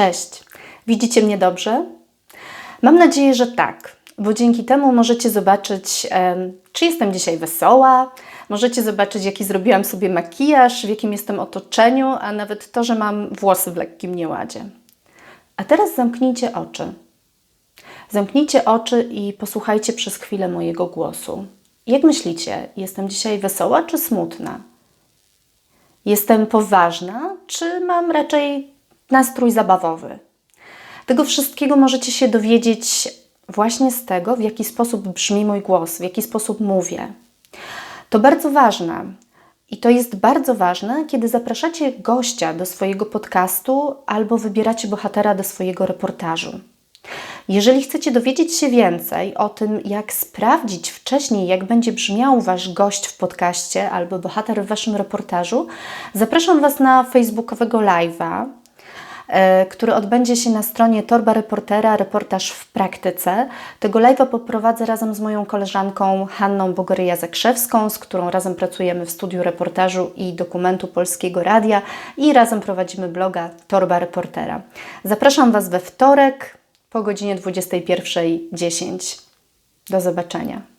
Cześć. Widzicie mnie dobrze? Mam nadzieję, że tak, bo dzięki temu możecie zobaczyć, czy jestem dzisiaj wesoła, możecie zobaczyć, jaki zrobiłam sobie makijaż, w jakim jestem otoczeniu, a nawet to, że mam włosy w lekkim nieładzie. A teraz zamknijcie oczy. Zamknijcie oczy i posłuchajcie przez chwilę mojego głosu. Jak myślicie, jestem dzisiaj wesoła czy smutna? Jestem poważna, czy mam raczej nastrój zabawowy? Tego wszystkiego możecie się dowiedzieć właśnie z tego, w jaki sposób brzmi mój głos, w jaki sposób mówię. To bardzo ważne. I to jest bardzo ważne, kiedy zapraszacie gościa do swojego podcastu albo wybieracie bohatera do swojego reportażu. Jeżeli chcecie dowiedzieć się więcej o tym, jak sprawdzić wcześniej, jak będzie brzmiał Wasz gość w podcaście albo bohater w Waszym reportażu, zapraszam Was na facebookowego live'a, który odbędzie się na stronie Torba Reportera, reportaż w praktyce. Tego live'a poprowadzę razem z moją koleżanką Hanną Bogoryja-Zakrzewską, z którą razem pracujemy w studiu reportażu i dokumentu Polskiego Radia i razem prowadzimy bloga Torba Reportera. Zapraszam Was we wtorek po godzinie 21.10. Do zobaczenia.